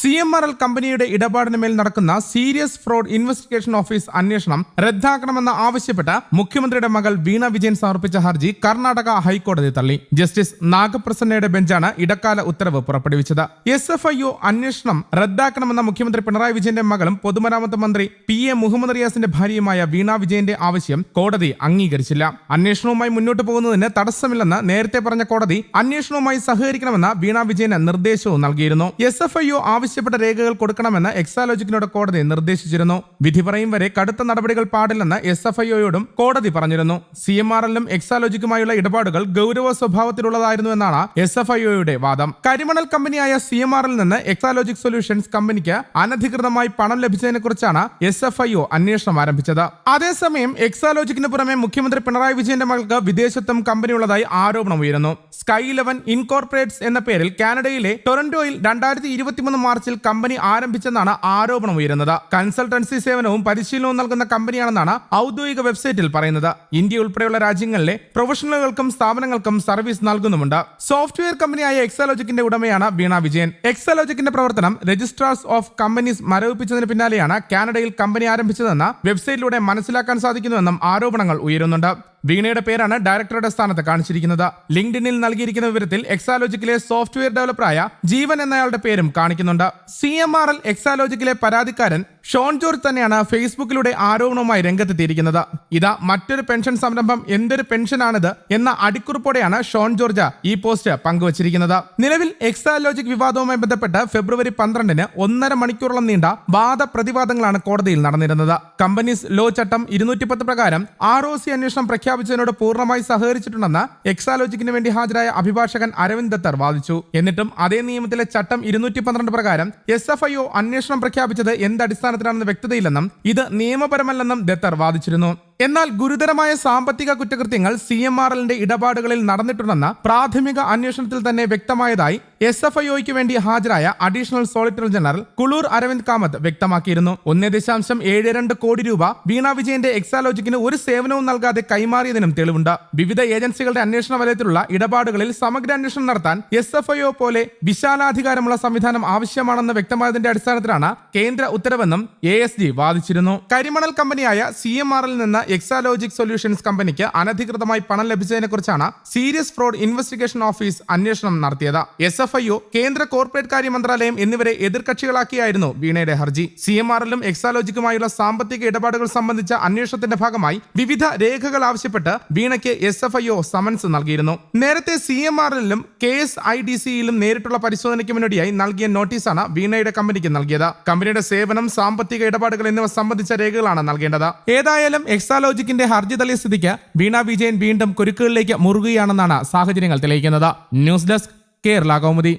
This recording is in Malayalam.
സി എം ആർ എൽ കമ്പനിയുടെ ഇടപാടിന് മേൽ നടക്കുന്ന സീരിയസ് ഫ്രോഡ് ഇൻവെസ്റ്റിഗേഷൻ ഓഫീസ് അന്വേഷണം റദ്ദാക്കണമെന്ന് ആവശ്യപ്പെട്ട് മുഖ്യമന്ത്രിയുടെ മകൾ വീണ വിജയൻ സമർപ്പിച്ച ഹർജി കർണാടക ഹൈക്കോടതി തള്ളി. ജസ്റ്റിസ് നാഗപ്രസന്നയുടെ ബെഞ്ചാണ് ഇടക്കാല ഉത്തരവ് പുറപ്പെടുവിച്ചത്. എസ് എഫ് ഐ ഒ അന്വേഷണം റദ്ദാക്കണമെന്ന മുഖ്യമന്ത്രി പിണറായി വിജയന്റെ മകളും പൊതുമരാമത്ത് മന്ത്രി പി എ മുഹമ്മദ് റിയാസിന്റെ ഭാര്യയുമായ വീണ വിജയന്റെ ആവശ്യം കോടതി അംഗീകരിച്ചില്ല. അന്വേഷണവുമായി മുന്നോട്ട് പോകുന്നതിന് തടസ്സമില്ലെന്ന് നേരത്തെ പറഞ്ഞ കോടതി അന്വേഷണവുമായി സഹകരിക്കണമെന്ന് വീണ വിജയന് നിർദ്ദേശവും നൽകിയിരുന്നു. എസ് എഫ് ഐ ഒ ആവശ്യപ്പെട്ട രേഖകൾ കൊടുക്കണമെന്ന് എക്സാലോജിക്കിനോട് കോടതി നിർദ്ദേശിച്ചിരുന്നു. വിധി പറയും വരെ കടുത്ത നടപടികൾ പാടില്ലെന്ന് എസ് എഫ് ഐ ഒയോടും കോടതി പറഞ്ഞിരുന്നു. സി എം ആർ എല്ലും എക്സാലോജിക്കുമായുള്ള ഇടപാടുകൾ ഗൗരവ സ്വഭാവത്തിലുള്ളതായിരുന്നു എന്നാണ് എസ് എഫ് ഐ ഒയുടെ വാദം. കരിമണൽ കമ്പനിയായ സി എം ആറിൽ നിന്ന് എക്സാലോജിക് സൊല്യൂഷൻസ് കമ്പനിക്ക് അനധികൃതമായി പണം ലഭിച്ചതിനെ കുറിച്ചാണ് എസ് എഫ് ഐ ഒ അന്വേഷണം ആരംഭിച്ചത്. അതേസമയം എക്സാലോജിക്കിന് പുറമെ മുഖ്യമന്ത്രി പിണറായി വിജയന്റെ മകൾക്ക് വിദേശത്തും കമ്പനിയുള്ളതായി ആരോപണം ഉയരുന്നു. സ്കൈ ഇലവൻ ഇൻകോർപ്പറേറ്റ്സ് എന്ന പേരിൽ കാനഡയിലെ ടൊറന്റോയിൽ രണ്ടായിരത്തി ഇരുപത്തിമൂന്ന് മാർച്ചിൽ കമ്പനി ആരംഭിച്ചെന്നാണ് ആരോപണം ഉയരുന്നത്. കൺസൾട്ടൻസി സേവനവും പരിശീലനവും നൽകുന്ന കമ്പനിയാണെന്നാണ് ഔദ്യോഗിക വെബ്സൈറ്റിൽ പറയുന്നത്. ഇന്ത്യ ഉൾപ്പെടെയുള്ള രാജ്യങ്ങളിലെ പ്രൊഫഷണലുകൾക്കും സ്ഥാപനങ്ങൾക്കും സർവീസ് നൽകുന്നുമുണ്ട്. സോഫ്റ്റ്വെയർ കമ്പനിയായ എക്സാലോജിക്കിന്റെ ഉടമയാണ് വീണ വിജയൻ. എക്സാലോജിക്കിന്റെ പ്രവർത്തനം രജിസ്ട്രാർസ് ഓഫ് കമ്പനീസ് മരവിപ്പിച്ചതിന് പിന്നാലെയാണ് കാനഡയിൽ കമ്പനി ആരംഭിച്ചതെന്ന് വെബ്സൈറ്റിലൂടെ മനസ്സിലാക്കാൻ സാധിക്കുന്നുവെന്നും ആരോപണങ്ങൾ ഉയരുന്നുണ്ട്. വീണയുടെ പേരാണ് ഡയറക്ടറുടെ സ്ഥാനത്ത് കാണിച്ചിരിക്കുന്നത്. ലിങ്ക്ഡിനിൽ നൽകിയിരിക്കുന്ന വിവരത്തിൽ എക്സാലോജിക്കിലെ സോഫ്റ്റ്വെയർ ഡെവലപ്പറായ ജീവൻ എന്നയാളുടെ പേരും കാണിക്കുന്നുണ്ട്. സി എം ആർ എൽ എക്സാലോജിക്കിലെ പരാതിക്കാരൻ ഷോൺ ജോർജ് തന്നെയാണ് ഫേസ്ബുക്കിലൂടെ ആരോപണവുമായി രംഗത്തെത്തിയിരിക്കുന്നത്. ഇതാ മറ്റൊരു പെൻഷൻ സംരംഭം എന്തൊരു പെൻഷനാണിത് എന്ന അടിക്കുറിപ്പോടെയാണ് ഷോൺ ജോർജ് ഈ പോസ്റ്റ് പങ്കുവച്ചിരിക്കുന്നത്. നിലവിൽ എക്സാലോജിക് വിവാദവുമായി ബന്ധപ്പെട്ട് ഫെബ്രുവരി പന്ത്രണ്ടിന് ഒന്നര മണിക്കൂറോളം നീണ്ട വാദപ്രതിവാദങ്ങളാണ് കോടതിയിൽ നടന്നിരുന്നത്. കമ്പനീസ് ലോ ചട്ടം ഇരുന്നൂറ്റി പത്ത് പ്രകാരം ആർ ഒ സി അന്വേഷണം പ്രഖ്യാപിച്ചതിനോട് പൂർണമായി സഹകരിച്ചിട്ടുണ്ടെന്ന് എക്സാലോജിക്കിന് വേണ്ടി ഹാജരായ അഭിഭാഷകൻ അരവിന്ദ് ദത്തർ വാദിച്ചു. എന്നിട്ടും അതേ നിയമത്തിലെ ചട്ടം ഇരുന്നൂറ്റി പ്രകാരം എസ് എഫ് ഐ ഒ അന്വേഷണം പ്രഖ്യാപിച്ചത് എന്ത് അടിസ്ഥാനത്തിലാണെന്ന് വ്യക്തതയില്ലെന്നും ഇത് നിയമപരമല്ലെന്നും ദത്തർ വാദിച്ചിരുന്നു. എന്നാൽ ഗുരുതരമായ സാമ്പത്തിക കുറ്റകൃത്യങ്ങൾ സി എം ആർ എല്ലിന്റെ ഇടപാടുകളിൽ നടന്നിട്ടുണ്ടെന്ന പ്രാഥമിക അന്വേഷണത്തിൽ തന്നെ വ്യക്തമായതായി എസ് എഫ് ഐഒയ്ക്ക് വേണ്ടി ഹാജരായ additional solicitor general Kulur Aravind Kamath വ്യക്തമാക്കിയിരുന്നു. ഒന്ന് ദശാംശം ഏഴ് രണ്ട് കോടി രൂപ വീണ വിജയന്റെ എക്സാലോജിക്കിന് ഒരു സേവനവും നൽകാതെ കൈമാറിയതിനും തെളിവുണ്ട്. വിവിധ ഏജൻസികളുടെ അന്വേഷണ വലയത്തിലുള്ള ഇടപാടുകളിൽ സമഗ്ര അന്വേഷണം നടത്താൻ എസ് എഫ് ഐഒ പോലെ വിശാലാധികാരമുള്ള സംവിധാനം ആവശ്യമാണെന്ന് വ്യക്തമായതിന്റെ അടിസ്ഥാനത്തിലാണ് കേന്ദ്ര ഉത്തരവെന്നും എ എസ് ജി വാദിച്ചിരുന്നു. കരിമണൽ കമ്പനിയായ സി എം ആറിൽ നിന്ന് എക്സാലോജിക് സൊല്യൂഷൻസ് കമ്പനിക്ക് അനധികൃതമായി പണം ലഭിച്ചതിനെക്കുറിച്ചാണ് സീരിയസ് ഫ്രോഡ് ഇൻവെസ്റ്റിഗേഷൻ ഓഫീസ് അന്വേഷണം നടത്തിയത്. എസ് എഫ് ഐ ഒ കേന്ദ്ര കോർപ്പറേറ്റ് കാര്യ മന്ത്രാലയം എന്നിവരെ എതിർകക്ഷികളാക്കിയായിരുന്നു വീണയുടെ ഹർജി. സി എം ആറിലും എക്സാലോജിക്കുമായുള്ള സാമ്പത്തിക ഇടപാടുകൾ സംബന്ധിച്ച അന്വേഷണത്തിന്റെ ഭാഗമായി വിവിധ രേഖകൾ ആവശ്യപ്പെട്ട് വീണയ്ക്ക് S F I O summons നൽകിയിരുന്നു. നേരത്തെ സി എം ആറിലും കെ എസ് ഐ ഡി സിയിലും നേരിട്ടുള്ള പരിശോധനയ്ക്ക് മുന്നോടിയായി നൽകിയ നോട്ടീസാണ് വീണയുടെ കമ്പനിക്ക് നൽകിയത്. കമ്പനിയുടെ സേവനം സാമ്പത്തിക ഇടപാടുകൾ എന്നിവ സംബന്ധിച്ച രേഖകളാണ് നൽകേണ്ടത്. ഏതായാലും എക്സാലോജിക്കിന്റെ ഹർജി തള്ളിയ സ്ഥിതിക്ക് വീണ വിജയൻ വീണ്ടും കുരുക്കുകളിലേക്ക് മുറുകുകയാണെന്നാണ് സാഹചര്യങ്ങൾ തെളിയിക്കുന്നത്. News desk Kerala Kaumudi.